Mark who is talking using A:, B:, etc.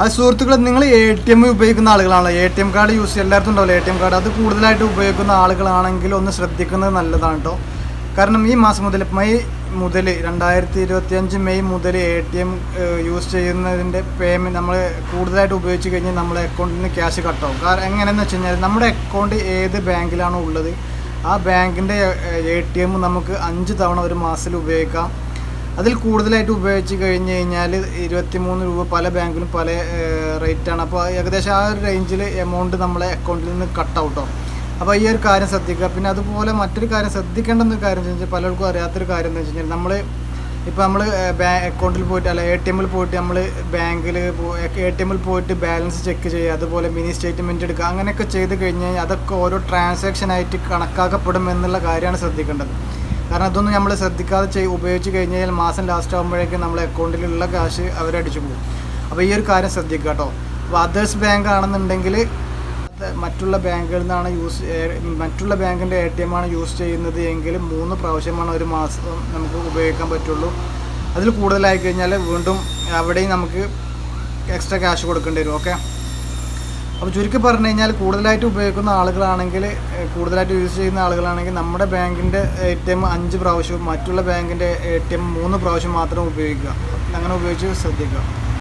A: അത് സുഹൃത്തുക്കൾ നിങ്ങൾ എ ടി എം ഉപയോഗിക്കുന്ന ആളുകളാണല്ലോ. A T M card use എല്ലായിടത്തും ഉണ്ടാവില്ല? എ ടി എം കാർഡ് അത് കൂടുതലായിട്ട് ഉപയോഗിക്കുന്ന ആളുകളാണെങ്കിൽ ഒന്ന് ശ്രദ്ധിക്കുന്നത് നല്ലതാണ് കേട്ടോ കാരണം ഈ മാസം മുതൽ മെയ് മുതൽ രണ്ടായിരത്തി ഇരുപത്തി അഞ്ച് മെയ് മുതൽ എ ടി എം യൂസ് ചെയ്യുന്നതിന്റെ പേയ്മെന്റ് നമ്മൾ കൂടുതലായിട്ട് ഉപയോഗിച്ച് കഴിഞ്ഞാൽ നമ്മുടെ അക്കൗണ്ടിൽ നിന്ന് ക്യാഷ് കട്ടാവും കാരണം എങ്ങനെയെന്ന് വെച്ച് കഴിഞ്ഞാൽ നമ്മുടെ അക്കൗണ്ട് ഏത് ബാങ്കിലാണോ ഉള്ളത് ആ ബാങ്കിന്റെ എ ടി എം നമുക്ക് അഞ്ച് തവണ ഒരു മാസത്തിൽ ഉപയോഗിക്കാം. അതിൽ കൂടുതലായിട്ട് ഉപയോഗിച്ച് കഴിഞ്ഞ് കഴിഞ്ഞാൽ ഇരുപത്തി മൂന്ന് രൂപ പല ബാങ്കിലും പല റേറ്റാണ്. അപ്പോൾ ഏകദേശം ആ ഒരു റേഞ്ചിൽ എമൗണ്ട് നമ്മളെ അക്കൗണ്ടിൽ നിന്ന് കട്ട് ഔട്ടോ അപ്പോൾ ഈ ഒരു കാര്യം ശ്രദ്ധിക്കുക. പിന്നെ അതുപോലെ മറ്റൊരു കാര്യം ശ്രദ്ധിക്കേണ്ട ഒരു കാര്യം എന്ന് വെച്ചാൽ പലർക്കും അറിയാത്തൊരു കാര്യം എന്ന് വെച്ച് കഴിഞ്ഞാൽ നമ്മൾ ഇപ്പോൾ നമ്മൾ അക്കൗണ്ടിൽ പോയിട്ട് അല്ല എ ടി എമ്മിൽ പോയിട്ട് നമ്മൾ ബാങ്കിൽ എ ടി എമ്മിൽ പോയിട്ട് ബാലൻസ് ചെക്ക് ചെയ്യുക. അതുപോലെ മിനി സ്റ്റേറ്റ്മെന്റ് എടുക്കുക. അങ്ങനെയൊക്കെ ചെയ്ത് കഴിഞ്ഞ് കഴിഞ്ഞാൽ അതൊക്കെ ഓരോ ട്രാൻസാക്ഷൻ ആയിട്ട് കണക്കാക്കപ്പെടും എന്നുള്ള കാര്യമാണ് ശ്രദ്ധിക്കേണ്ടത്. കാരണം അതൊന്നും നമ്മൾ ശ്രദ്ധിക്കാതെ ചെയ് ഉപയോഗിച്ച് കഴിഞ്ഞ് കഴിഞ്ഞാൽ മാസം ലാസ്റ്റ് ആകുമ്പോഴേക്കും നമ്മളെ അക്കൗണ്ടിലുള്ള കാശ് അവരടിച്ചു പോകും. അപ്പോൾ ഈ ഒരു കാര്യം ശ്രദ്ധിക്കുക കേട്ടോ. അപ്പോൾ അതേഴ്സ് ബാങ്ക് ആണെന്നുണ്ടെങ്കിൽ മറ്റുള്ള ബാങ്കുകളിൽ നിന്നാണ് യൂസ് മറ്റുള്ള ബാങ്കിന്റെ എ ടി എം ആണ് യൂസ് ചെയ്യുന്നത് എങ്കിൽ മൂന്ന് പ്രാവശ്യമാണ് ഒരു മാസം നമുക്ക് ഉപയോഗിക്കാൻ പറ്റുള്ളൂ. അതിൽ കൂടുതലായി കഴിഞ്ഞാൽ വീണ്ടും അവിടെയും നമുക്ക് എക്സ്ട്രാ ക്യാഷ് കൊടുക്കേണ്ടി വരും. ഓക്കെ അപ്പോൾ ചുരുക്കി പറഞ്ഞു കഴിഞ്ഞാൽ കൂടുതലായിട്ട് ഉപയോഗിക്കുന്ന ആളുകളാണെങ്കിൽ കൂടുതലായിട്ട് യൂസ് ചെയ്യുന്ന ആളുകളാണെങ്കിൽ നമ്മുടെ ബാങ്കിന്റെ എ ടി എം അഞ്ച് പ്രാവശ്യവും മറ്റുള്ള ബാങ്കിന്റെ എ ടി എം മൂന്ന് പ്രാവശ്യം മാത്രം ഉപയോഗിക്കുക. അങ്ങനെ ഉപയോഗിച്ച് ശ്രദ്ധിക്കുക.